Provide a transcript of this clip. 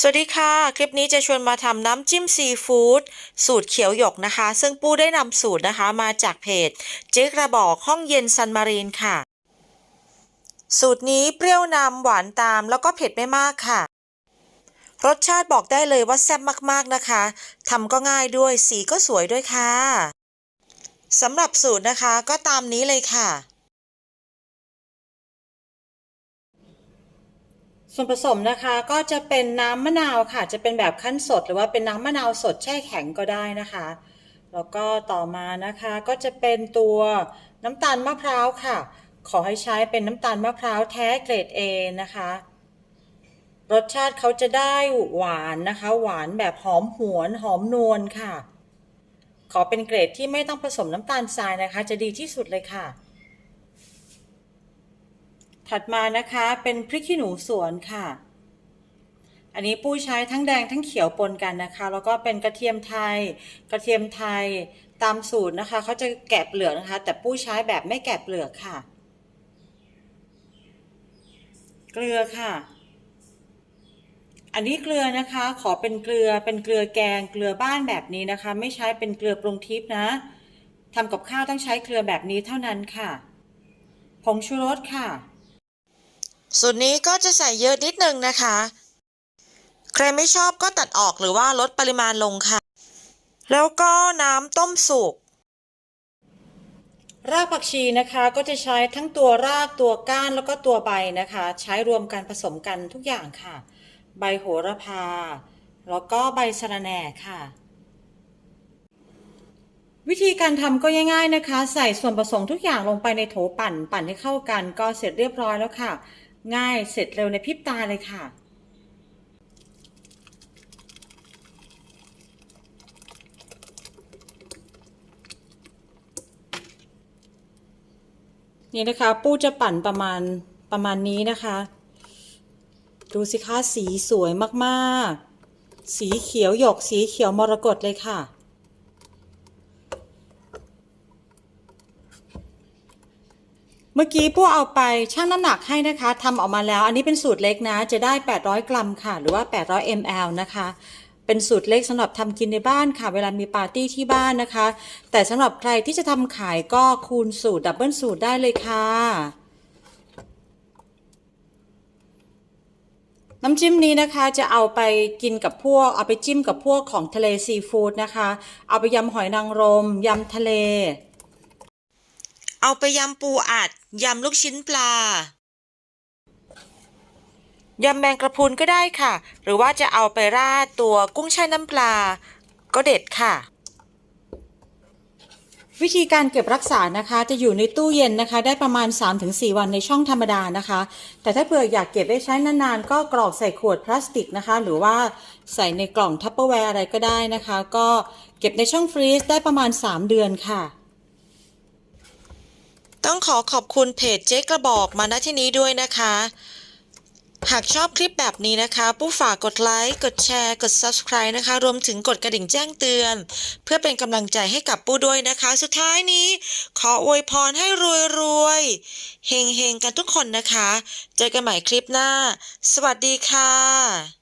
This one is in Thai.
สวัสดีค่ะ คลิปนี้จะชวนมาทำน้ำจิ้มซีฟู้ดสูตรเขียวหยกนะคะ ซึ่งปู้ได้นำสูตรนะคะมาจากเพจเจ๊กระบอกห้องเย็นซันมารีนค่ะ สูตรนี้เปรี้ยวนำหวานตามแล้วก็เผ็ดไม่มากค่ะ รสชาติบอกได้เลยว่าแซ่บมากๆนะคะทำก็ง่ายด้วยสีก็สวยด้วยค่ะสำหรับสูตรนะคะก็ตามนี้เลยค่ะ ส่วนผสมนะคะก็จะเป็นน้ำมะนาวค่ะ จะเป็นแบบขั้นสดหรือว่าเป็นน้ำมะนาวสดแช่แข็งก็ได้นะคะ แล้วก็ต่อมานะคะก็จะเป็นตัวน้ำตาลมะพร้าวค่ะ ขอให้ใช้เป็นน้ำตาลมะพร้าวแท้เกรด A นะคะ รสชาติเขาจะได้หวานนะคะ หวานแบบหอมหวนหอมนวลค่ะ ขอเป็นเกรดที่ไม่ต้องผสมน้ำตาลทรายนะคะ จะดีที่สุดเลยค่ะ ถัดมานะคะเป็นพริกขี้หนูสวนค่ะ อันนี้ปู้ใช้ทั้งแดงทั้งเขียวปนกันนะคะ แล้วก็เป็นกระเทียมไทย กระเทียมไทยตามสูตรนะคะเขาจะแกะเปลือกนะคะ แต่ปู้ใช้แบบไม่แกะเปลือกค่ะ เกลือค่ะ อันนี้เกลือนะคะ ขอเป็นเกลือเป็นเกลือแกงเกลือบ้านแบบนี้นะคะ ไม่ใช้เป็นเกลือปรุงทิพนะทำกับข้าวต้องใช้เกลือแบบนี้เท่านั้นค่ะผงชูรสค่ะ สูตรนี้ก็จะใส่เยอะนิดนึงนะคะ ใครไม่ชอบก็ตัดออกหรือว่าลดปริมาณลงค่ะ แล้วก็น้ำต้มสุก รากผักชีนะคะก็จะใช้ทั้งตัวรากตัวก้านแล้วก็ตัวใบนะคะ ใช้รวมกันผสมกันทุกอย่างค่ะ ใบโหระพา แล้วก็ใบสะระแหน่ค่ะ วิธีการทำก็ง่ายๆนะคะ ใส่ส่วนผสมทุกอย่างลงไปในโถปั่น ปั่นให้เข้ากันก็เสร็จเรียบร้อยแล้วค่ะ ง่ายเสร็จเร็วในพริบตาเลยค่ะ นี่นะคะปูจะปั่นประมาณประมาณนี้นะคะ ดูสิคะสีสวยมากๆ สีเขียวหยกสีเขียวมรกตเลยค่ะ เมื่อกี้ปู้เอาไปชั่งน้ำหนักให้นะคะทำออกมาแล้ว อันนี้เป็นสูตรเล็กนะ จะได้ 800 กรัมค่ะ หรือว่า 800 ml นะคะ เป็นสูตรเล็กสำหรับทำกินในบ้านค่ะ เวลามีปาร์ตี้ที่บ้านนะคะ แต่สำหรับใครที่จะทำขายก็คูณสูตรดับเบิลสูตรได้เลยค่ะน้ำจิ้มนี้นะคะจะเอาไปกินกับพวก เอาไปจิ้มกับพวกของทะเลซีฟู้ดนะคะ เอาไปยำหอยนางรมยำทะเล เอาไปยำปูอัดยำลูกชิ้นปลายำแมงกระพรุนก็ได้ค่ะ หรือว่าจะเอาไปราดตัวกุ้งแช่น้ำปลา ก็เด็ดค่ะ วิธีการเก็บรักษานะคะ จะอยู่ในตู้เย็นนะคะ ได้ประมาณ 3-4 วันในช่องธรรมดานะคะ แต่ถ้าเผื่ออยากเก็บไว้ใช้นานๆ ก็กรอกใส่ขวดพลาสติกนะคะ หรือว่าใส่ในกล่องทัปเปอร์แวร์อะไรก็ได้นะคะ ก็เก็บในช่องฟรีซได้ประมาณ 3 เดือนค่ะ ต้องขอขอบคุณเพจเจ๊กระบอกมาณที่นี้ด้วยนะคะ หากชอบคลิปแบบนี้นะคะ ผู้ฝากกดไลค์ กดแชร์ กด Subscribe นะคะ รวมถึงกดกระดิ่งแจ้งเตือน เพื่อเป็นกำลังใจให้กับปู้ด้วยนะคะ สุดท้ายนี้ ขออวยพรให้รวยๆเฮงๆกันทุกคนนะคะ เจอกันใหม่คลิปหน้า สวัสดีค่ะ